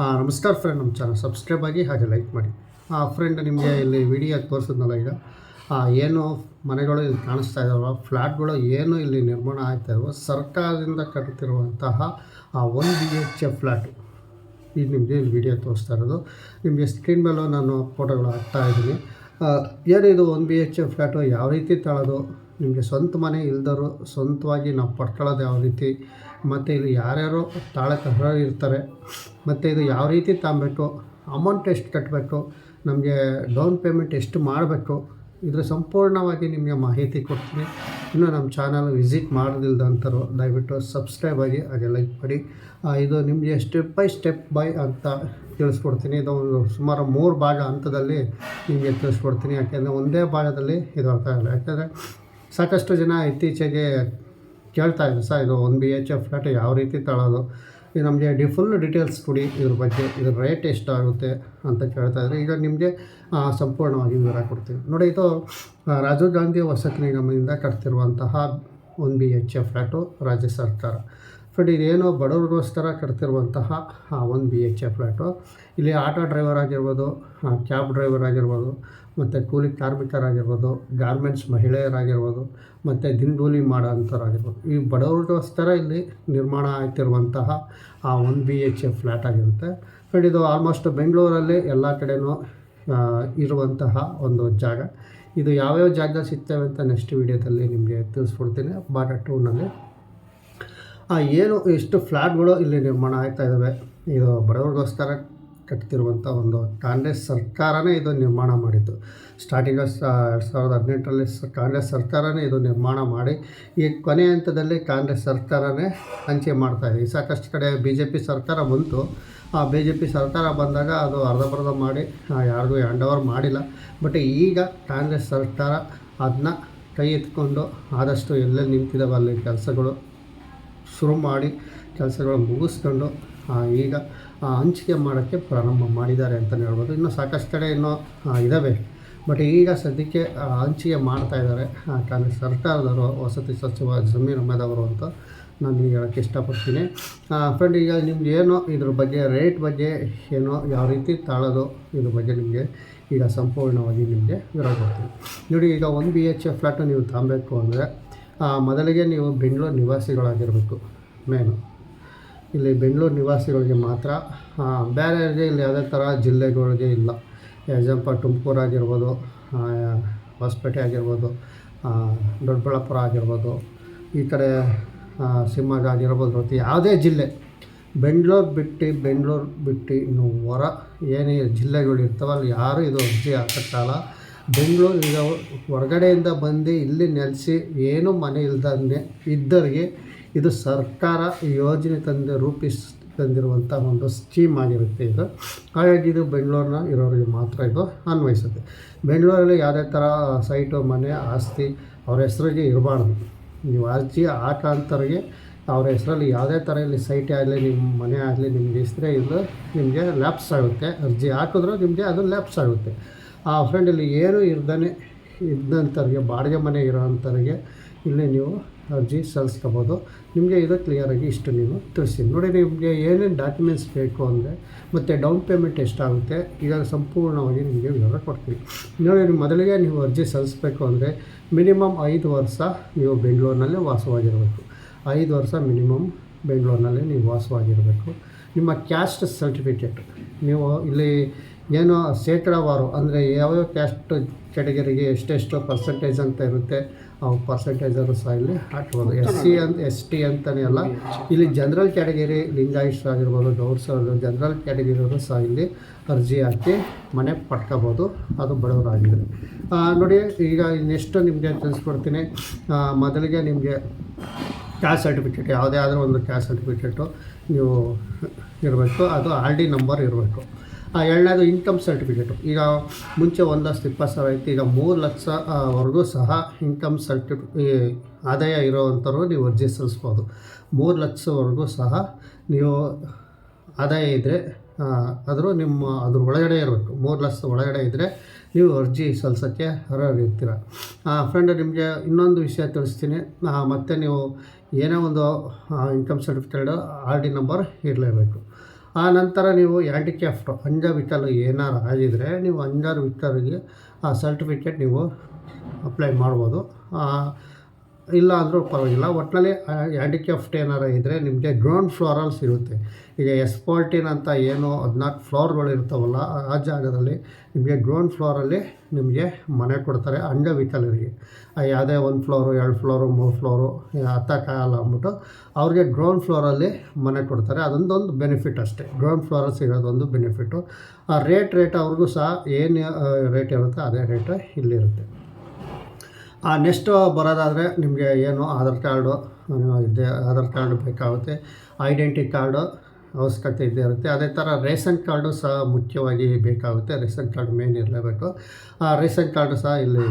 ನಮಸ್ಕಾರ ಫ್ರೆಂಡ್ ನಮ್ಮ channel subscribe ಆಗಿ ಹಾಗೆ ಲೈಕ್ ಮಾಡಿ. ಆ ಫ್ರೆಂಡ್ ನಿಮಗೆ ಇಲ್ಲಿ ವಿಡಿಯೋ ತೋರಿಸಿದ್ನಲ್ಲ ಈಗ. ಏನು ಮನೆಗಳು ಇಲ್ಲಿ ಕಾಣಿಸ್ತಾ ಇದ್ದಾವ ಫ್ಲ್ಯಾಟ್ಗಳು ಏನು ಇಲ್ಲಿ ನಿರ್ಮಾಣ ಆಗ್ತಾ ಇದಾವೆ, ಸರ್ಕಾರದಿಂದ ಕಟ್ಟುತ್ತಿರುವಂತಹ one B H A flat ಈಗ ನಿಮಗೆ ಇಲ್ಲಿ ವಿಡಿಯೋ ತೋರಿಸ್ತಾ ಇರೋದು. ನಿಮಗೆ ಸ್ಕ್ರೀನ್ ಮೇಲೂ ನಾನು ಫೋಟೋಗಳು ಹಾಕ್ತಾ ಇದ್ದೀನಿ. ಏನಿದು one B H A flat ಯಾವ ರೀತಿ ತಗೊಳ್ಳೋದು ನಿಮಗೆ ಸ್ವಂತ ಮನೆ ಇಲ್ದರು ಸ್ವಂತವಾಗಿ ನಾವು ಪಡ್ಕೊಳ್ಳೋದು ಯಾವ ರೀತಿ? ಮತ್ತು ಇದು ಯಾರ್ಯಾರು ತಾಳಕ್ಕೆ ಇರ್ತಾರೆ. ಮತ್ತು ಇದು ಯಾವ ರೀತಿ ತಾಂಬೇಕು? ಅಮೌಂಟ್ ಎಷ್ಟು ಕಟ್ಟಬೇಕು ನಮಗೆ ಡೌನ್ ಪೇಮೆಂಟ್ ಎಷ್ಟು ಮಾಡಬೇಕು? ಇದರ ಸಂಪೂರ್ಣವಾಗಿ ನಿಮಗೆ ಮಾಹಿತಿ ಕೊಡ್ತೀನಿ. ಇನ್ನು ನಮ್ಮ ಚಾನಲ್ ವಿಸಿಟ್ ಮಾಡೋದಿಲ್ದಂಥವ್ರು ದಯವಿಟ್ಟು ಸಬ್ಸ್ಕ್ರೈಬ್ ಆಗಿ ಹಾಗೆ ಲೈಕ್ ಮಾಡಿ. ಇದು ನಿಮಗೆ ಸ್ಟೆಪ್ ಬೈ ಸ್ಟೆಪ್ ಬೈ ಅಂತ ತಿಳಿಸ್ಕೊಡ್ತೀನಿ. ಇದು ಒಂದು ಸುಮಾರು ಮೂರು ಭಾಗ ಹಂತದಲ್ಲಿ ನಿಮಗೆ ತಿಳಿಸ್ಕೊಡ್ತೀನಿ. ಯಾಕೆಂದರೆ ಒಂದೇ ಭಾಗದಲ್ಲಿ ಇದು ಅರ್ಥ ಆಗಲ್ಲ. ಯಾಕೆಂದರೆ ಸಾಕಷ್ಟು ಜನ ಇತ್ತೀಚೆಗೆ ಕೇಳ್ತಾ ಇದ್ರು, ಸರ್, ಇದು one B H F flat ಯಾವ ರೀತಿ ತಗೊಳ್ಳೋದು ಇದು ನಮಗೆ ಡಿ ಫುಲ್ ಡೀಟೇಲ್ಸ್ ಕೊಡಿ, ಇದ್ರ ಬಗ್ಗೆ, ಇದ್ರ ರೇಟ್ ಎಷ್ಟಾಗುತ್ತೆ? ಅಂತ ಕೇಳ್ತಾ ಇದ್ದಾರೆ ಈಗ ನಿಮಗೆ ಸಂಪೂರ್ಣವಾಗಿ ವಿವರ ಕೊಡ್ತೀವಿ. ನೋಡಿ, ಇದು ರಾಜೀವ್ ಗಾಂಧಿ ವಸತಿ ನಿಗಮದಿಂದ ಕಟ್ತಿರುವಂತಹ one B H F flat ರಾಜ್ಯ ಸರ್ಕಾರ. ಬಟ್ ಇದೇನೋ ಬಡವರಿಗೋಸ್ಕರ ಕಟ್ತಿರುವಂತಹ ಒಂದು ಬಿ ಎಚ್ ಎ ಫ್ಲ್ಯಾಟು ಇಲ್ಲಿ ಆಟೋ ಡ್ರೈವರ್ ಆಗಿರ್ಬೋದು ಕ್ಯಾಬ್ ಡ್ರೈವರ್ ಆಗಿರ್ಬೋದು ಮತ್ತು ಕೂಲಿ ಕಾರ್ಮಿಕರಾಗಿರ್ಬೋದು ಗಾರ್ಮೆಂಟ್ಸ್ ಮಹಿಳೆಯರಾಗಿರ್ಬೋದು ಮತ್ತು ದಿನಗೂಲಿ ಮಾಡೋ ಅಂಥವ್ರಾಗಿರ್ಬೋದು ಈ ಬಡವರಿಗೋಸ್ಕರ ಇಲ್ಲಿ ನಿರ್ಮಾಣ ಆಗ್ತಿರುವಂತಹ ಆ ಒಂದು ಬಿ ಎಚ್ ಎ ಫ್ಲ್ಯಾಟ್ ಆಗಿರುತ್ತೆ ಫ್ರೆಂಡ್ ಇದು ಆಲ್ಮೋಸ್ಟ್ ಬೆಂಗಳೂರಲ್ಲಿ ಎಲ್ಲ ಕಡೆಯೂ ಇರುವಂತಹ ಒಂದು ಜಾಗ ಇದು ಯಾವ್ಯಾವ ಜಾಗದಲ್ಲಿ ಸಿಗ್ತವೆ ಅಂತ ನೆಕ್ಸ್ಟ್ ವೀಡಿಯೋದಲ್ಲಿ ನಿಮಗೆ ತಿಳಿಸ್ಕೊಡ್ತೀನಿ ಬಾಟ ಟೂರ್ನಲ್ಲಿ ಏನು ಎಷ್ಟು ಫ್ಲ್ಯಾಟ್ಗಳು ಇಲ್ಲಿ ನಿರ್ಮಾಣ ಆಗ್ತಾ ಇದ್ದಾವೆ ಇದು ಬಡವರಿಗೋಸ್ಕರ ಕಟ್ತಿರುವಂಥ ಒಂದು ಕಾಂಗ್ರೆಸ್ ಸರ್ಕಾರನೇ ಇದು ನಿರ್ಮಾಣ ಮಾಡಿತ್ತು ಸ್ಟಾರ್ಟಿಂಗ್ ಎರಡು ಸಾವಿರದ ಹದಿನೆಂಟರಲ್ಲಿ ಕಾಂಗ್ರೆಸ್ ಸರ್ಕಾರನೇ ಇದು ನಿರ್ಮಾಣ ಮಾಡಿ ಈ ಕೊನೆ ಹಂತದಲ್ಲಿ ಕಾಂಗ್ರೆಸ್ ಸರ್ಕಾರನೇ ಮಾಡ್ತಾ ಇದೆ. ಸಾಕಷ್ಟು ಕಡೆ ಬಿ ಜೆ ಪಿ ಸರ್ಕಾರ ಬಂತು. ಆ ಬಿ ಜೆ ಪಿ ಸರ್ಕಾರ ಬಂದಾಗ ಅದು ಅರ್ಧಂಬರ್ಧ ಮಾಡಿ ಆ, ಯಾರಿಗೂ ಹ್ಯಾಂಡ್ ಓವರ್ ಮಾಡಿಲ್ಲ. ಬಟ್ ಈಗ ಕಾಂಗ್ರೆಸ್ ಸರ್ಕಾರ ಅದನ್ನ ಕೈ ಎತ್ಕೊಂಡು ಆದಷ್ಟು ಎಲ್ಲೆಲ್ಲಿ ನಿಂತಿದ್ದಾವೆ ಅಲ್ಲಿ ಕೆಲಸಗಳು. ಶುರು ಮಾಡಿ ಕೆಲಸಗಳು ಮುಗಿಸ್ಕೊಂಡು ಈಗ ಹಂಚಿಕೆ ಮಾಡೋಕ್ಕೆ ಪ್ರಾರಂಭ ಮಾಡಿದ್ದಾರೆ ಅಂತಲೇ ಹೇಳ್ಬೋದು. ಇನ್ನೂ ಸಾಕಷ್ಟು ಕಡೆ ಇನ್ನೂ ಇದ್ದಾವೆ ಬಟ್ ಈಗ ಸದ್ಯಕ್ಕೆ ಹಂಚಿಕೆ ಮಾಡ್ತಾ ಇದ್ದಾರೆ ಕಾಂಗ್ರೆಸ್ ಸರ್ಕಾರದವರು, ವಸತಿ ಸಚಿವ ಜಮೀರ್ ಅಹಮದವರು ಅಂತ ನಾನು ಹೇಳೋಕ್ಕೆ ಇಷ್ಟಪಡ್ತೀನಿ. ಫ್ರೆಂಡ್ ಈಗ ನಿಮ್ಗೆ ಏನೋ ಇದ್ರ ಬಗ್ಗೆ ರೇಟ್ ಬಗ್ಗೆ ಏನೋ, ಯಾವ ರೀತಿ ತಾಳೋದು, ಇದ್ರ ಬಗ್ಗೆ ನಿಮಗೆ ಈಗ ಸಂಪೂರ್ಣವಾಗಿ ನಿಮಗೆ ವಿವರ ಕೊಡ್ತೀನಿ. ನೋಡಿ, ಈಗ ಒಂದು ಬಿ ಎಚ್ ಎಫ್ ಫ್ಲ್ಯಾಟು ನೀವು ತಾಂಬೇಕು ಅಂದರೆ ಮೊದಲಿಗೆ ನೀವು ಬೆಂಗಳೂರು ನಿವಾಸಿಗಳಾಗಿರಬೇಕು ಮೇನು ಇಲ್ಲಿ ಬೆಂಗಳೂರು ನಿವಾಸಿಗಳಿಗೆ ಮಾತ್ರ ಬೇರೆಯವರಿಗೆ ಇಲ್ಲಿ ಯಾವುದೇ ಥರ ಜಿಲ್ಲೆಗಳಿಗೆ ಇಲ್ಲ. ಎಕ್ಸಾಂಪಲ್ ತುಮಕೂರು ಆಗಿರ್ಬೋದು ಹೊಸಪೇಟೆ ಆಗಿರ್ಬೋದು ದೊಡ್ಡಬಳ್ಳಾಪುರ ಆಗಿರ್ಬೋದು, ಈ ಕಡೆ ಶಿವಮೊಗ್ಗ ಆಗಿರ್ಬೋದು, ಮತ್ತು ಯಾವುದೇ ಜಿಲ್ಲೆ, ಬೆಂಗಳೂರು ಬಿಟ್ಟು ಬೆಂಗಳೂರು ಬಿಟ್ಟು ಇನ್ನು ಹೊರ ಏನೇ ಜಿಲ್ಲೆಗಳು ಇರ್ತಾವಲ್ಲ ಯಾರೂ ಇದು ಅರ್ಜಿ ಹಾಕಕ್ಕಲ್ಲ ಬೆಂಗಳೂರು ಈಗ ಹೊರಗಡೆಯಿಂದ ಬಂದು ಇಲ್ಲಿ ನೆಲೆಸಿ ಏನೂ ಮನೆ ಇಲ್ದಂಗೆ ಇದ್ದವರಿಗೆ ಇದು ಸರ್ಕಾರ ಯೋಜನೆ ತಂದು ರೂಪಿಸ್ ತಂದಿರುವಂಥ ಒಂದು ಸ್ಕೀಮ್ ಆಗಿರುತ್ತೆ ಇದು. ಹಾಗಾಗಿ ಇದು ಬೆಂಗಳೂರಿನ ಇರೋರಿಗೆ ಮಾತ್ರ ಇದು ಅನ್ವಯಿಸುತ್ತೆ. ಬೆಂಗಳೂರಲ್ಲಿ ಯಾವುದೇ ಥರ ಸೈಟು, ಮನೆ, ಆಸ್ತಿ ಅವ್ರ ಹೆಸರಿಗೆ ಇರಬಾರ್ದು. ನೀವು ಅರ್ಜಿ ಹಾಕೋಂಥವ್ರಿಗೆ ಅವ್ರ ಹೆಸರಲ್ಲಿ ಯಾವುದೇ ಥರ ಇಲ್ಲಿ ಸೈಟ್ ಆಗಲಿ, ನಿಮ್ಮ ಮನೆ ಆಗಲಿ ನಿಮಗೆ ಹೆಸರೇ ಇದು ನಿಮಗೆ ಲ್ಯಾಪ್ಸ್ ಆಗುತ್ತೆ. ಅರ್ಜಿ ಹಾಕಿದ್ರೂ ನಿಮಗೆ ಅದು ಲ್ಯಾಪ್ಸ್ ಆಗುತ್ತೆ. ಆ ಫ್ರೆಂಡಲ್ಲಿ ಏನು ಇರ್ದೇ ಇದ್ದಂಥವ್ರಿಗೆ ಬಾಡಿಗೆ ಮನೆ ಇರೋಂಥವ್ರಿಗೆ ಇಲ್ಲಿ ನೀವು ಅರ್ಜಿ ಸಲ್ಲಿಸ್ಕೋಬೋದು. ನಿಮಗೆ ಇದು ಕ್ಲಿಯರಾಗಿ ಇಷ್ಟು ನೀವು ತಿಳಿಸಿ ನೋಡಿ, ನಿಮಗೆ ಏನೇನು ಡಾಕ್ಯುಮೆಂಟ್ಸ್ ಬೇಕು ಅಂದರೆ ಮತ್ತು ಡೌನ್ ಪೇಮೆಂಟ್ ಎಷ್ಟಾಗುತ್ತೆ, ಈಗ ಸಂಪೂರ್ಣವಾಗಿ ನಿಮಗೆ ವಿವರ ಕೊಡ್ತೀವಿ ನೋಡಿ ನಿಮ್ಮ ಮೊದಲಿಗೆ ನೀವು ಅರ್ಜಿ ಸಲ್ಲಿಸ್ಬೇಕು ಅಂದರೆ ಮಿನಿಮಮ್ ಐದು ವರ್ಷ ನೀವು ಬೆಂಗಳೂರಿನಲ್ಲೇ ವಾಸವಾಗಿರಬೇಕು. ಐದು ವರ್ಷ ಮಿನಿಮಮ್ ಬೆಂಗಳೂರಿನಲ್ಲಿ ನೀವು ವಾಸವಾಗಿರಬೇಕು. ನಿಮ್ಮ ಕ್ಯಾಸ್ಟ್ ಸರ್ಟಿಫಿಕೇಟ್ ನೀವು ಇಲ್ಲಿ ಏನೋ ಶೇಕಡಾವಾರು ಅಂದರೆ ಯಾವ್ಯಾವ ಕ್ಯಾಸ್ಟ್ ಕ್ಯಾಟಗರಿಗೆ ಎಷ್ಟೆಷ್ಟು ಪರ್ಸೆಂಟೇಜ್ ಅಂತ ಇರುತ್ತೆ ಆ ಪರ್ಸೆಂಟೇಜರು ಸಹ ಇಲ್ಲಿ ಹಾಕ್ಬೋದು. ಎಸ್ ಸಿ ಅಂತ ಎಸ್ ಟಿ ಅಂತಲೇ ಅಲ್ಲ. ಇಲ್ಲಿ ಜನರಲ್ ಕ್ಯಾಟಗರಿ ಲಿಂಗಾಯಿಸ್ ಆಗಿರ್ಬೋದು ಗೌಡ್ಸ್ ಜನರಲ್ ಕ್ಯಾಟಗರಿಯವರು ಸಹ ಇಲ್ಲಿ ಅರ್ಜಿ ಹಾಕಿ ಮನೆ ಪಡ್ಕೋಬೋದು. ಅದು ಬಡವರಾಗಿದೆ ನೋಡಿ ಈಗ ನೆಕ್ಸ್ಟ್ ನಿಮಗೆ ತಿಳಿಸ್ಕೊಡ್ತೀನಿ ಮೊದಲಿಗೆ ನಿಮಗೆ ಕ್ಯಾಸ್ಟ್ ಸರ್ಟಿಫಿಕೇಟ್ ಯಾವುದೇ ಆದರೂ ಒಂದು ಕ್ಯಾಸ್ಟ್ ಸರ್ಟಿಫಿಕೇಟು ನೀವು ಇರಬೇಕು. ಅದು ಆರ್ ಡಿ ನಂಬರ್ ಇರಬೇಕು. ಎರಡನೇದು ಇನ್ಕಮ್ ಸರ್ಟಿಫಿಕೇಟು ಈಗ ಮುಂಚೆ ಒಂದಷ್ಟು ಇಪ್ಪತ್ತು ಸಾವಿರ ಇತ್ತು ಈಗ ಮೂರು ಲಕ್ಷವರೆಗೂ ವರೆಗೂ ಸಹ ಇನ್ಕಮ್ ಸರ್ಟಿಫಿ ಆದಾಯ ಇರೋವಂಥವ್ರು ನೀವು ಅರ್ಜಿ ಸಲ್ಲಿಸ್ಬೋದು. ಮೂರು ಲಕ್ಷವರೆಗೂ ಸಹ ನೀವು ಆದಾಯ ಇದ್ದರೆ ಆದರೂ ನಿಮ್ಮ ಅದ್ರ ಒಳಗಡೆ ಇರಬೇಕು. ಮೂರು ಲಕ್ಷ ಒಳಗಡೆ ಇದ್ದರೆ ನೀವು ಅರ್ಜಿ ಸಲ್ಲಿಸೋಕ್ಕೆ ಅರ್ಹರಿರ್ತೀರ. ಫ್ರೆಂಡ್ ನಿಮಗೆ ಇನ್ನೊಂದು ವಿಷಯ ತಿಳಿಸ್ತೀನಿ. ಮತ್ತೆ ನೀವು ಏನೇ ಒಂದು income certificate R D number ಇರಲೇಬೇಕು. ಆ ನಂತರ ನೀವು ಆ್ಯಂಟಿಕ್ಯಾಫ್ಟ್ ಅಂಜಾರ್ ವಿತ್ತಲ್ಲಿ ಏನಾರು ಆಗಿದರೆ ನೀವು ಅಂಗವಿಕಲರಿಗೆ ಆ ಸರ್ಟಿಫಿಕೇಟ್ ನೀವು ಅಪ್ಲೈ ಮಾಡ್ಬೋದು. ಇಲ್ಲ ಅಂದರೂ ಪರವಾಗಿಲ್ಲ ಒಟ್ಟಿನಲ್ಲಿ ಹ್ಯಾಂಡಿಕ್ಯಾಫ್ಟ್ ಏನಾರು ಇದ್ದರೆ ನಿಮಗೆ ಗ್ರೌಂಡ್ ಫ್ಲೋರಲ್ಸ್ ಇರುತ್ತೆ. ಈಗ ಎಸ್ಪಾಲ್ಟಿನ್ ಅಂತ ಏನು ಹದಿನಾಲ್ಕು ಫ್ಲೋರ್ಗಳು ಇರ್ತಾವಲ್ಲ, ಆ- ಜಾಗದಲ್ಲಿ ನಿಮಗೆ ಗ್ರೌಂಡ್ ಫ್ಲೋರಲ್ಲಿ ನಿಮಗೆ ಮನೆ ಕೊಡ್ತಾರೆ ಅಂಗವಿಕಲರಿಗೆ. ಯಾವುದೇ ಒಂದು ಫ್ಲೋರು ಎರಡು ಫ್ಲೋರು ಮೂರು ಫ್ಲೋರು ಹತ್ತಕ್ಕಾಗಲ್ಲ ಅಂದ್ಬಿಟ್ಟು ಅವ್ರಿಗೆ ಗ್ರೌಂಡ್ ಫ್ಲೋರಲ್ಲಿ ಮನೆ ಕೊಡ್ತಾರೆ. ಅದೊಂದೊಂದು ಬೆನಿಫಿಟ್ ಅಷ್ಟೇ. ಗ್ರೌಂಡ್ ಫ್ಲೋರಲ್ಲಿ ಸಿಗೋದೊಂದು ಬೆನಿಫಿಟ್ಟು ಆ ರೇಟ್ ರೇಟ್ ಅವ್ರಿಗೂ ಸಹ ಏನು ರೇಟ್ ಇರುತ್ತೆ ಅದೇ ರೇಟ್ ಇಲ್ಲಿರುತ್ತೆ. ನೆಕ್ಸ್ಟು ಬರೋದಾದರೆ ನಿಮಗೆ ಏನು ಆಧಾರ್ ಕಾರ್ಡು ಇದೆ ಆಧಾರ್ ಕಾರ್ಡು ಬೇಕಾಗುತ್ತೆ ಐಡೆಂಟಿ ಕಾರ್ಡು ಅವಶ್ಯಕತೆ ಇದ್ದೇ ಇರುತ್ತೆ. ಅದೇ ಥರ ರೇಷನ್ ಕಾರ್ಡು ಸಹ ಮುಖ್ಯವಾಗಿ ಬೇಕಾಗುತ್ತೆ. ರೇಷನ್ ಕಾರ್ಡ್ ಮೇನ್ ಇರಲೇಬೇಕು. ಆ ರೇಷನ್ ಕಾರ್ಡು ಸಹ ಇಲ್ಲಿ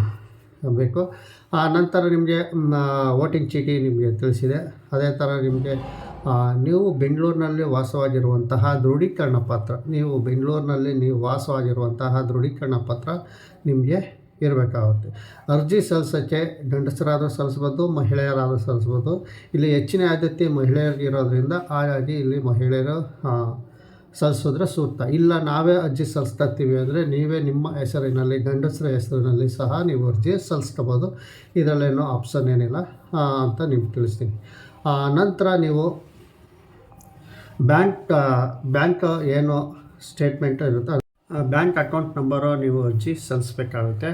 ಬೇಕು. ಆ ನಂತರ ನಿಮಗೆ ವೋಟಿಂಗ್ ಚೀಟಿ ನಿಮಗೆ ತಿಳಿಸಿದೆ. ಅದೇ ಥರ ನಿಮಗೆ ನೀವು ಬೆಂಗಳೂರಿನಲ್ಲಿ ವಾಸವಾಗಿರುವಂತಹ ದೃಢೀಕರಣ ಪತ್ರ, ನೀವು ಬೆಂಗಳೂರಿನಲ್ಲಿ ನೀವು ವಾಸವಾಗಿರುವಂತಹ ದೃಢೀಕರಣ ಪತ್ರ ನಿಮಗೆ ಇರಬೇಕಾಗುತ್ತೆ. ಅರ್ಜಿ ಸಲ್ಲಿಸೋಕ್ಕೆ ಗಂಡಸರಾದರೂ ಸಲ್ಲಿಸ್ಬೋದು ಮಹಿಳೆಯರಾದರೂ ಸಲ್ಲಿಸ್ಬೋದು ಇಲ್ಲಿ ಹೆಚ್ಚಿನ ಆದ್ಯತೆ ಮಹಿಳೆಯರಿಗೆ ಇರೋದ್ರಿಂದ ಹಾಗಾಗಿ ಇಲ್ಲಿ ಮಹಿಳೆಯರು ಸಲ್ಲಿಸಿದ್ರೆ ಸೂಕ್ತ. ಇಲ್ಲ, ನಾವೇ ಅರ್ಜಿ ಸಲ್ಲಿಸ್ತಾ ಇರ್ತೀವಿ ಅಂದರೆ ನೀವೇ ನಿಮ್ಮ ಹೆಸರಿನಲ್ಲಿ, ಗಂಡಸರ ಹೆಸರಿನಲ್ಲಿ ಸಹ ನೀವು ಅರ್ಜಿ ಸಲ್ಲಿಸ್ಕೋಬೋದು. ಇದರಲ್ಲೇನೋ ಆಪ್ಷನ್ ಏನಿಲ್ಲ ಅಂತ ನಿಮ್ಗೆ ತಿಳಿಸ್ತೀನಿ. ನಂತರ ನೀವು ಬ್ಯಾಂಕ್ ಬ್ಯಾಂಕ್ ಏನು ಸ್ಟೇಟ್ಮೆಂಟ್ ಇರುತ್ತೆ ಬ್ಯಾಂಕ್ ಅಕೌಂಟ್ ನಂಬರು ನೀವು ಅರ್ಜಿ ಸಲ್ಲಿಸ್ಬೇಕಾಗುತ್ತೆ.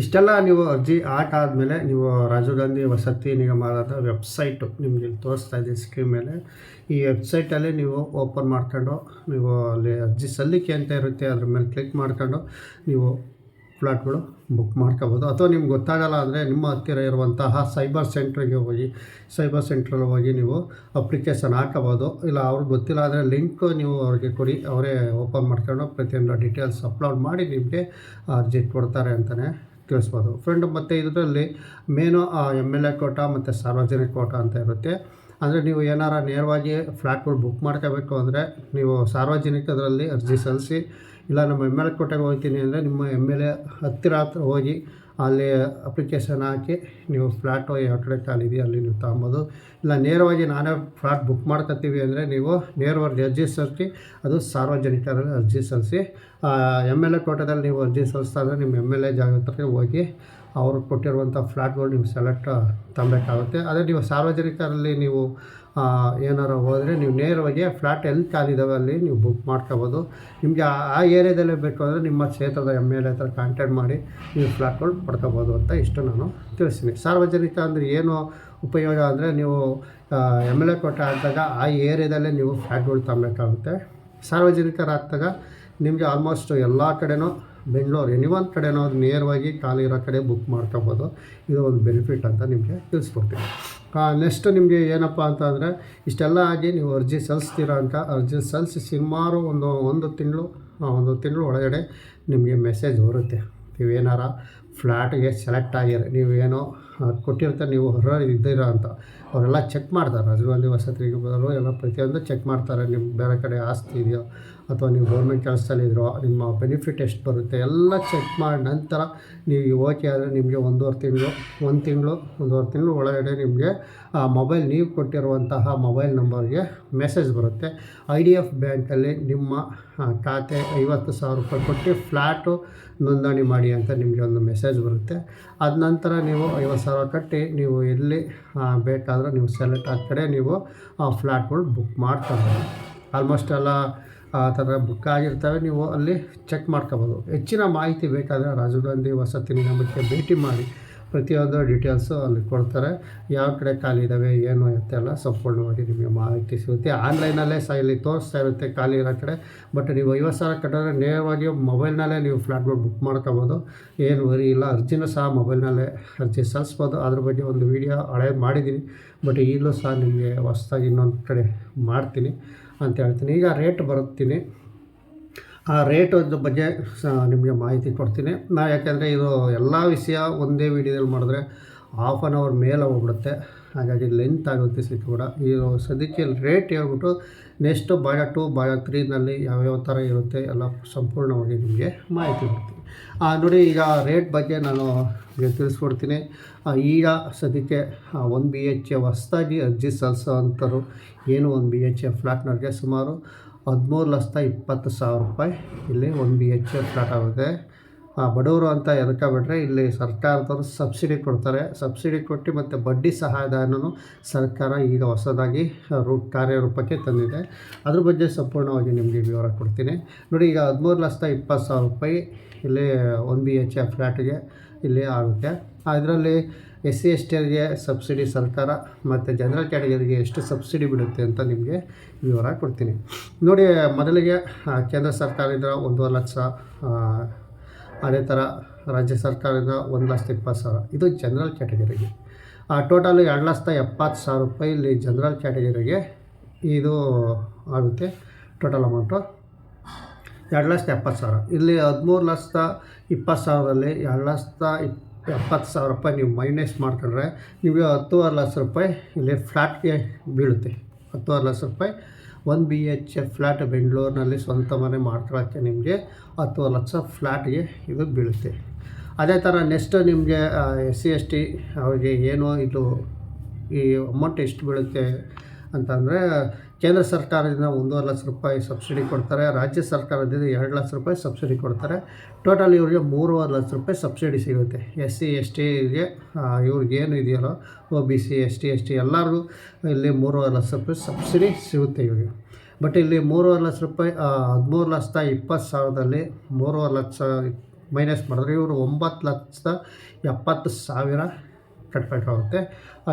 ಇಷ್ಟೆಲ್ಲ ನೀವು ಅರ್ಜಿ ಹಾಕಾದ್ಮೇಲೆ ನೀವು ರಾಜೀವ್ ಗಾಂಧಿ ವಸತಿ ನಿಗಮದ ವೆಬ್ಸೈಟು ನಿಮಗೆ ಇಲ್ಲಿ ತೋರಿಸ್ತಾ ಇದೆ ಸ್ಕ್ರೀನ್ ಮೇಲೆ. ಈ ವೆಬ್ಸೈಟಲ್ಲಿ ನೀವು ಓಪನ್ ಮಾಡ್ಕೊಂಡು ನೀವು ಅಲ್ಲಿ ಅರ್ಜಿ ಸಲ್ಲಿಕೆ ಅಂತ ಇರುತ್ತೆ, ಅದ್ರ ಮೇಲೆ ಕ್ಲಿಕ್ ಮಾಡ್ಕೊಂಡು ನೀವು ಫ್ಲಾಟ್ಗಳು ಬುಕ್ ಮಾಡ್ಕೋಬೋದು. ಅಥವಾ ನಿಮ್ಗೆ ಗೊತ್ತಾಗಲ್ಲ ಅಂದರೆ ನಿಮ್ಮ ಹತ್ತಿರ ಇರುವಂತಹ ಸೈಬರ್ ಸೆಂಟ್ರಿಗೆ ಹೋಗಿ, ಸೈಬರ್ ಸೆಂಟ್ರಲ್ಲಿ ಹೋಗಿ ನೀವು ಅಪ್ಲಿಕೇಶನ್ ಹಾಕಬೋದು. ಇಲ್ಲ, ಅವ್ರಿಗೆ ಗೊತ್ತಿಲ್ಲ ಅಂದರೆ ಲಿಂಕ್ ನೀವು ಅವ್ರಿಗೆ ಕೊಡಿ, ಅವರೇ ಓಪನ್ ಮಾಡ್ಕೊಂಡು ಪ್ರತಿಯೊಂದು ಡೀಟೇಲ್ಸ್ ಅಪ್ಲೋಡ್ ಮಾಡಿ ನಿಮಗೆ ಅರ್ಜಿ ಕೊಡ್ತಾರೆ ಅಂತಲೇ ತಿಳಿಸ್ಬೋದು ಫ್ರೆಂಡ್ ಮತ್ತು ಇದರಲ್ಲಿ main M L A quota ಮತ್ತು ಸಾರ್ವಜನಿಕ ಕೋಟ ಅಂತ ಇರುತ್ತೆ. ಅಂದರೆ ನೀವು ಏನಾರ ನೇರವಾಗಿ ಫ್ಲ್ಯಾಟ್ಗಳು ಬುಕ್ ಮಾಡ್ಕೋಬೇಕು ಅಂದರೆ ನೀವು ಸಾರ್ವಜನಿಕದರಲ್ಲಿ ಅರ್ಜಿ ಸಲ್ಲಿಸಿ, ಇಲ್ಲ ನಮ್ಮ ಎಂ ಎಲ್ ಎ ಕೋಟೆಗೆ ಹೋಗ್ತೀನಿ ಅಂದರೆ ನಿಮ್ಮ ಎಂ ಎಲ್ ಎ ಹತ್ತಿರ ಹತ್ರ ಹೋಗಿ ಅಲ್ಲಿ ಅಪ್ಲಿಕೇಶನ್ ಹಾಕಿ ನೀವು ಫ್ಲ್ಯಾಟು ಯಾವ ಕಡೆ ಖಾಲಿದೆಯೋ ಅಲ್ಲಿ ನೀವು ತಗೊಬೋದು. ಇಲ್ಲ, ನೇರವಾಗಿ ನಾನೇ ಫ್ಲ್ಯಾಟ್ ಬುಕ್ ಮಾಡ್ಕೊತೀವಿ ಅಂದರೆ ನೀವು ನೇರವಾಗಿ ಅರ್ಜಿ ಸಲ್ಲಿಸಿ, ಅದು ಸಾರ್ವಜನಿಕರಲ್ಲಿ ಅರ್ಜಿ ಸಲ್ಲಿಸಿ ಎಂ ಎಲ್ ಎ ಕೋಟದಲ್ಲಿ ನೀವು ಅರ್ಜಿ ಸಲ್ಲಿಸ್ತಾ ಅಂದರೆ ನಿಮ್ಮ ಎಂ ಎಲ್ ಎ ಜಾಗಕ್ಕೆ ಹೋಗಿ ಅವರು ಕೊಟ್ಟಿರುವಂಥ ಫ್ಲ್ಯಾಟ್ಗಳು ನೀವು ಸೆಲೆಕ್ಟ್ ತಗೋಬೇಕಾಗುತ್ತೆ. ಅದೇ ನೀವು ಸಾರ್ವಜನಿಕರಲ್ಲಿ ನೀವು ಏನಾರು ಹೋದರೆ ನೀವು ನೇರವಾಗಿ ಫ್ಲ್ಯಾಟ್ ಎಲ್ಲಿ ಖಾಲಿದಾವೆ ಅಲ್ಲಿ ನೀವು ಬುಕ್ ಮಾಡ್ಕೋಬೋದು. ನಿಮಗೆ ಆ- ಏರಿಯಾದಲ್ಲೇ ಬೇಕು ಅಂದರೆ ನಿಮ್ಮ ಕ್ಷೇತ್ರದ ಎಂ ಎಲ್ ಎ ಹತ್ರ ಕಾಂಟ್ಯಾಕ್ಟ್ ಮಾಡಿ ನೀವು ಫ್ಲ್ಯಾಟ್ಗಳು ಪಡ್ಕೋಬೋದು ಅಂತ ಇಷ್ಟು ನಾನು ತಿಳಿಸ್ತೀನಿ. ಸಾರ್ವಜನಿಕ ಅಂದರೆ ಏನು ಉಪಯೋಗ ಅಂದರೆ ನೀವು ಎಂ ಎಲ್ ಎ ಕೊಟ್ಟ ಆದಾಗ ಆ ಏರಿಯಾದಲ್ಲೇ ನೀವು ಫ್ಲ್ಯಾಟ್ಗಳು ತಗೊಬೇಕಾಗುತ್ತೆ. ಸಾರ್ವಜನಿಕರಾದಾಗ ನಿಮಗೆ ಆಲ್ಮೋಸ್ಟ್ ಎಲ್ಲ ಕಡೆನೂ ಬೆಂಗಳೂರು ಎನಿ ಒಂದು ಕಡೆನೂ ನೇರವಾಗಿ ಖಾಲಿ ಇರೋ ಕಡೆ ಬುಕ್ ಮಾಡ್ಕೋಬೋದು. ಇದು ಒಂದು ಬೆನಿಫಿಟ್ ಅಂತ ನಿಮಗೆ ತಿಳಿಸ್ಕೊಡ್ತೀನಿ. ನೆಕ್ಸ್ಟ್ ನಿಮಗೆ ಏನಪ್ಪ ಅಂತ ಅಂದರೆ ಇಷ್ಟೆಲ್ಲ ಆಗಿ ನೀವು ಅರ್ಜಿ ಸಲ್ಲಿಸ್ತೀರಾ ಅಂತ ಅರ್ಜಿ ಸಲ್ಲಿಸಿ ಸುಮಾರು ಒಂದು ಒಂದು ತಿಂಗಳು ಒಂದು ತಿಂಗಳು ಒಳಗಡೆ ನಿಮಗೆ ಮೆಸೇಜ್ ಬರುತ್ತೆ. ನೀವೇನಾರ ಫ್ಲ್ಯಾಟ್ಗೆ ಸೆಲೆಕ್ಟ್ ಆಗಿರಿ. ನೀವೇನೋ ಕೊಟ್ಟಿರ್ತಾರೆ ನೀವು ಹೊರ ಇದ್ದೀರಾ ಅಂತ. ಅವರೆಲ್ಲ ಚೆಕ್ ಮಾಡ್ತಾರೆ. ರಾಜೀವ್ ಗಾಂಧಿ ವಸತಿಗೆ ಬದಲು ಎಲ್ಲ ಪ್ರತಿಯೊಂದು ಚೆಕ್ ಮಾಡ್ತಾರೆ. ನಿಮ್ಮ ಬೇರೆ ಕಡೆ ಆಸ್ತಿ ಇದೆಯೋ ಅಥವಾ ನೀವು ಗೌರ್ಮೆಂಟ್ ಕೆಲಸದಲ್ಲಿದ್ರೋ ನಿಮ್ಮ ಬೆನಿಫಿಟ್ ಎಷ್ಟು ಬರುತ್ತೆ ಎಲ್ಲ ಚೆಕ್ ಮಾಡಿ ನಂತರ ನೀವು ಓಕೆ ಆದರೆ ನಿಮಗೆ ಒಂದೂವರೆ ತಿಂಗಳು, ಒಂದು ತಿಂಗಳು, ಒಂದೂವರೆ ತಿಂಗಳು ಒಳಗಡೆ ನಿಮಗೆ, ಆ ಮೊಬೈಲ್ ನೀವು ಕೊಟ್ಟಿರುವಂತಹ ಮೊಬೈಲ್ ನಂಬರ್ಗೆ ಮೆಸೇಜ್ ಬರುತ್ತೆ. ಐ ಡಿ ಎಫ್ ಬ್ಯಾಂಕಲ್ಲಿ ನಿಮ್ಮ ಖಾತೆ ಐವತ್ತು ಸಾವಿರ ರೂಪಾಯಿ ಕೊಟ್ಟು ಫ್ಲ್ಯಾಟು ನೋಂದಣಿ ಮಾಡಿ ಅಂತ ನಿಮಗೆ ಒಂದು ಮೆಸೇಜ್ ಬರುತ್ತೆ. ಅದ ನಂತರ ನೀವು ಐವತ್ತು ಸಾವಿರ ಕಟ್ಟಿ ನೀವು ಎಲ್ಲಿ ಬೇಕಾದರೂ ನೀವು ಸೆಲೆಕ್ಟ್ ಆದ ಕಡೆ ನೀವು, ಆ ಫ್ಲ್ಯಾಟ್ಗಳು ಬುಕ್ ಮಾಡ್ಕೊಬೋದು. ಆಲ್ಮೋಸ್ಟ್ ಎಲ್ಲ, ಆ, ಥರ ಬುಕ್ ಆಗಿರ್ತವೆ, ನೀವು ಅಲ್ಲಿ ಚೆಕ್ ಮಾಡ್ಕೋಬೋದು. ಹೆಚ್ಚಿನ ಮಾಹಿತಿ ಬೇಕಾದರೆ ರಾಜೀವ್ ಗಾಂಧಿ ವಸತಿ ನಿಗಮಕ್ಕೆ ಭೇಟಿ ಮಾಡಿ. ಪ್ರತಿಯೊಂದು ಡೀಟೇಲ್ಸು ಅಲ್ಲಿ ಕೊಡ್ತಾರೆ. ಯಾವ ಕಡೆ ಖಾಲಿ ಇದ್ದಾವೆ ಏನು ಅಂತೆಲ್ಲ ಸಂಪೂರ್ಣವಾಗಿ ನಿಮಗೆ ಮಾಹಿತಿ ಸಿಗುತ್ತೆ. ಆನ್ಲೈನಲ್ಲೇ ಸಹ ಇಲ್ಲಿ ತೋರಿಸ್ತಾ ಇರುತ್ತೆ ಖಾಲಿ ಇರೋ ಕಡೆ. ಬಟ್ ನೀವು ಐವತ್ತು ಸಾವಿರ ಕಟ್ಟಿದ್ರೆ ನೇರವಾಗಿ ಮೊಬೈಲ್ನಲ್ಲೇ ನೀವು ಫ್ಲ್ಯಾಟ್ಗಳು ಬುಕ್ ಮಾಡ್ಕೊಬೋದು. ಏನು ವರಿ ಇಲ್ಲ. ಅರ್ಜಿನೂ ಸಹ ಮೊಬೈಲ್ನಲ್ಲೇ ಅರ್ಜಿ ಸಲ್ಲಿಸ್ಬೋದು. ಅದ್ರ ಬಗ್ಗೆ ಒಂದು ವೀಡಿಯೋ ಹಳೆ ಮಾಡಿದ್ದೀನಿ ಬಟ್ ಈಗಲೂ ಸಹ ನಿಮಗೆ ಹೊಸ್ದಾಗಿ ಇನ್ನೊಂದು ಕಡೆ ಮಾಡ್ತೀನಿ ಅಂತ ಹೇಳ್ತೀನಿ. ಈಗ ರೇಟ್ ಬರುತ್ತೀನಿ. ಆ ರೇಟದ ಬಗ್ಗೆ ನಿಮಗೆ ಮಾಹಿತಿ ಕೊಡ್ತೀನಿ. ನಾ ಯಾಕೆಂದರೆ ಇದು ಎಲ್ಲ ವಿಷಯ ಒಂದೇ ವೀಡಿಯೋದಲ್ಲಿ ಮಾಡಿದ್ರೆ ಹಾಫ್ ಆನ್ ಅವರ್ ಮೇಲೆ ಹೋಗ್ಬಿಡುತ್ತೆ. ಹಾಗಾಗಿ ಲೆಂತ್ ಆಗುತ್ತೆ ಸಿಟ್ಟು ಕೂಡ. ಇದು ಸದ್ಯಕ್ಕೆ ರೇಟ್ ಹೇಳ್ಬಿಟ್ಟು ನೆಕ್ಸ್ಟ್ ಬಾಯ ಟು ಬಾಯ ತ್ರೀನಲ್ಲಿ ಯಾವ್ಯಾವ ಥರ ಇರುತ್ತೆ ಎಲ್ಲ ಸಂಪೂರ್ಣವಾಗಿ ನಿಮಗೆ ಮಾಹಿತಿ ಕೊಡ್ತೀನಿ. ನೋಡಿ ಈಗ ರೇಟ್ ಬಗ್ಗೆ ನಾನು ತಿಳಿಸ್ಕೊಡ್ತೀನಿ. ಈಗ ಸದ್ಯಕ್ಕೆ ಒಂದು ಬಿ ಎಚ್ ಎ ಹೊಸದಾಗಿ ಅರ್ಜಿ ಸಲ್ಲಿಸೋ ಅಂಥವ್ರು ಏನು ಒಂದು ಬಿ ಎಚ್ ಎ ಫ್ಲ್ಯಾಟ್ನವ್ರಿಗೆ ಸುಮಾರು ಹದಿಮೂರು ಲಕ್ಷದ ಇಪ್ಪತ್ತು ಸಾವಿರ ರೂಪಾಯಿ ಇಲ್ಲಿ ಒನ್ ಬಿ ಎಚ್ ಎ ಆಗುತ್ತೆ ಬಡವರು ಅಂತ ಎದಕ್ಕೆ ಬಿಟ್ಟರೆ ಇಲ್ಲಿ ಸರ್ಕಾರದವರು ಸಬ್ಸಿಡಿ ಕೊಡ್ತಾರೆ. ಸಬ್ಸಿಡಿ ಕೊಟ್ಟು ಮತ್ತು ಬಡ್ಡಿ ಸಹಾಯಧನೂ ಸರ್ಕಾರ ಈಗ ಹೊಸದಾಗಿ ರೂ ಕಾರ್ಯರೂಪಕ್ಕೆ ತಂದಿದೆ. ಅದ್ರ ಬಗ್ಗೆ ಸಂಪೂರ್ಣವಾಗಿ ನಿಮಗೆ ವಿವರ ಕೊಡ್ತೀನಿ. ನೋಡಿ, ಈಗ ಹದಿಮೂರು ಲಕ್ಷದ ಇಪ್ಪತ್ತು ಸಾವಿರ ರೂಪಾಯಿ ಇಲ್ಲಿ ಒನ್ ಬಿ ಎಚ್ ಎ ಫ್ಲ್ಯಾಟ್ಗೆ ಇಲ್ಲಿ ಆಗುತ್ತೆ. ಅದರಲ್ಲಿ ಎಸ್ ಸಿ ಎಸ್ ಟಿಯರಿಗೆ ಸಬ್ಸಿಡಿ ಸರ್ಕಾರ ಮತ್ತು ಜನರಲ್ ಕ್ಯಾಟಗರಿಗೆ ಎಷ್ಟು ಸಬ್ಸಿಡಿ ಬಿಡುತ್ತೆ ಅಂತ ನಿಮಗೆ ವಿವರ ಕೊಡ್ತೀನಿ. ನೋಡಿ, ಮೊದಲಿಗೆ ಕೇಂದ್ರ ಸರ್ಕಾರದಿಂದ ಒಂದೂವರೆ ಲಕ್ಷ ಅದೇ ಥರ ರಾಜ್ಯ ಸರ್ಕಾರದಿಂದ ಒಂದು ಲಕ್ಷದ ಇಪ್ಪತ್ತು ಸಾವಿರ. ಇದು ಜನರಲ್ ಕ್ಯಾಟಗರಿಗೆ. ಟೋಟಲ್ ಎರಡು ಲಕ್ಷದ ಎಪ್ಪತ್ತು ಸಾವಿರ ರೂಪಾಯಿ ಇಲ್ಲಿ ಜನರಲ್ ಕ್ಯಾಟಗರಿಗೆ ಇದು ಆಗುತ್ತೆ ಟೋಟಲ್ ಅಮೌಂಟು. ಎರಡು ಲಕ್ಷದ ಎಪ್ಪತ್ತು ಸಾವಿರ. ಇಲ್ಲಿ ಹದಿಮೂರು ಲಕ್ಷದ ಇಪ್ಪತ್ತು ಸಾವಿರದಲ್ಲಿ ಎರಡು ಲಕ್ಷದ ಇಪ್ ಎಪ್ಪತ್ತು ಸಾವಿರ ರೂಪಾಯಿ ನೀವು ಮೈನಸ್ ಮಾಡ್ಕೊಂಡ್ರೆ ನಿಮಗೆ ಹತ್ತುವರೆ ಲಕ್ಷ ರೂಪಾಯಿ ಇಲ್ಲಿ ಫ್ಲ್ಯಾಟ್ಗೆ ಬೀಳುತ್ತೆ. ಹತ್ತುವರೆ ಲಕ್ಷ ರೂಪಾಯಿ ಒಂದು ಬಿ ಎಚ್ ಎಫ್ ಫ್ಲ್ಯಾಟ್ ಬೆಂಗಳೂರಿನಲ್ಲಿ ಸ್ವಂತ ಮನೆ ಮಾಡ್ಕೊಳ್ಳೋಕ್ಕೆ ನಿಮಗೆ ಹತ್ತುವರೆ ಲಕ್ಷ ಫ್ಲ್ಯಾಟ್ಗೆ ಇದು ಬೀಳುತ್ತೆ. ಅದೇ ಥರ ನೆಕ್ಸ್ಟ್ ನಿಮಗೆ ಎಸ್ ಸಿ ಎಸ್ ಟಿ ಅವರಿಗೆ ಏನು ಇದು ಈ ಅಮೌಂಟ್ ಎಷ್ಟು ಬೀಳುತ್ತೆ ಅಂತಂದರೆ ಕೇಂದ್ರ ಸರ್ಕಾರದಿಂದ ಒಂದೂವರೆ ಲಕ್ಷ ರೂಪಾಯಿ ಸಬ್ಸಿಡಿ ಕೊಡ್ತಾರೆ, ರಾಜ್ಯ ಸರ್ಕಾರದಿಂದ ಎರಡು ಲಕ್ಷ ರೂಪಾಯಿ ಸಬ್ಸಿಡಿ ಕೊಡ್ತಾರೆ. ಟೋಟಲ್ ಇವರಿಗೆ ಮೂರುವರೆ ಲಕ್ಷ ರೂಪಾಯಿ ಸಬ್ಸಿಡಿ ಸಿಗುತ್ತೆ. ಎಸ್ ಸಿ, ಎಸ್ ಟಿಗೆ ಇವ್ರಿಗೆ ಏನು ಇದೆಯಲ್ಲ O B, C, S T S T ಎಲ್ಲರಿಗೂ ಇಲ್ಲಿ ಮೂರುವರೆ ಲಕ್ಷ ರೂಪಾಯಿ ಸಬ್ಸಿಡಿ ಸಿಗುತ್ತೆ ಇವರಿಗೆ. ಬಟ್ ಇಲ್ಲಿ ಮೂರುವರೆ ಲಕ್ಷ ರೂಪಾಯಿ ಹದಿಮೂರು ಲಕ್ಷದ ಇಪ್ಪತ್ತು ಸಾವಿರದಲ್ಲಿ ಮೂರುವರೆ ಲಕ್ಷ ಮೈನಸ್ ಮಾಡಿದ್ರೆ ಇವರು ಒಂಬತ್ತು ಲಕ್ಷದ ಎಪ್ಪತ್ತು ಸಾವಿರ ಕಟ್ಬೇಕಾಗುತ್ತೆ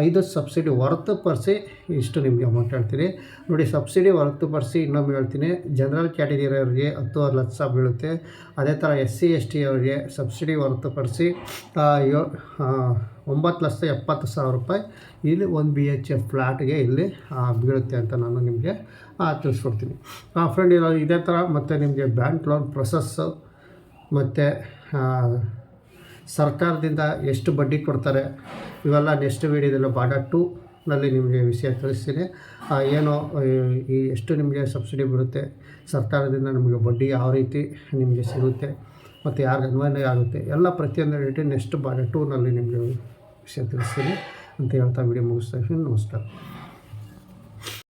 ಐದು ಸಬ್ಸಿಡಿ ಹೊರತುಪಡಿಸಿ ಇಷ್ಟು ನಿಮಗೆ ಅಮೌಂಟ್ ಹೇಳ್ತೀನಿ. ನೋಡಿ, ಸಬ್ಸಿಡಿ ಹೊರತುಪಡಿಸಿ ಇನ್ನೊಮ್ಮೆ ಹೇಳ್ತೀನಿ. ಜನರಲ್ ಕ್ಯಾಟಗರಿ ಅವರಿಗೆ ಹತ್ತುವರೆ ಲಕ್ಷ ಬೀಳುತ್ತೆ. ಅದೇ ಥರ ಎಸ್ ಸಿ ಎಸ್ ಟಿ ಅವರಿಗೆ ಸಬ್ಸಿಡಿ ಹೊರತುಪಡಿಸಿ ಯೋ ಒಂಬತ್ತು ಲಕ್ಷ ಎಪ್ಪತ್ತು ಸಾವಿರ ರೂಪಾಯಿ ಇಲ್ಲಿ ಒಂದು ಬಿ ಎಚ್ ಎಫ್ ಫ್ಲ್ಯಾಟ್ಗೆ ಇಲ್ಲಿ ಬೀಳುತ್ತೆ ಅಂತ ನಾನು ನಿಮಗೆ ತಿಳಿಸ್ಕೊಡ್ತೀನಿ. ಫ್ರೆಂಡ್ ಇದೇ ಥರ ಮತ್ತು ನಿಮಗೆ ಬ್ಯಾಂಕ್ ಲೋನ್ ಪ್ರೊಸೆಸ್ಸು ಮತ್ತು ಸರ್ಕಾರದಿಂದ ಎಷ್ಟು ಬಡ್ಡಿ ಕೊಡ್ತಾರೆ, ಇವೆಲ್ಲ ನೆಕ್ಸ್ಟ್ ವೀಡಿಯೋದಲ್ಲಿ ಭಾಗ ಟೂನಲ್ಲಿ ನಿಮಗೆ ವಿಷಯ ತಿಳಿಸ್ತೀನಿ. ಏನು, ಈ- ಎಷ್ಟು ನಿಮಗೆ ಸಬ್ಸಿಡಿ ಬರುತ್ತೆ, ಸರ್ಕಾರದಿಂದ ನಿಮಗೆ ಬಡ್ಡಿ ಯಾವ ರೀತಿ ನಿಮಗೆ ಸಿಗುತ್ತೆ, ಮತ್ತು ಯಾರಿಗೆ ಅನ್ವಯ ಆಗುತ್ತೆ, ಎಲ್ಲ ಪ್ರತಿಯೊಂದು ರೀತಿ ನೆಕ್ಸ್ಟ್ ಭಾಗ ಟೂನಲ್ಲಿ ನಿಮಗೆ ವಿಷಯ ತಿಳಿಸ್ತೀನಿ. ಅಂತ ಹೇಳ್ತಾ ವಿಡಿಯೋ ಮುಗಿಸ್ತಾ ಇದ್ದೀನಿ. ನಮಸ್ಕಾರ.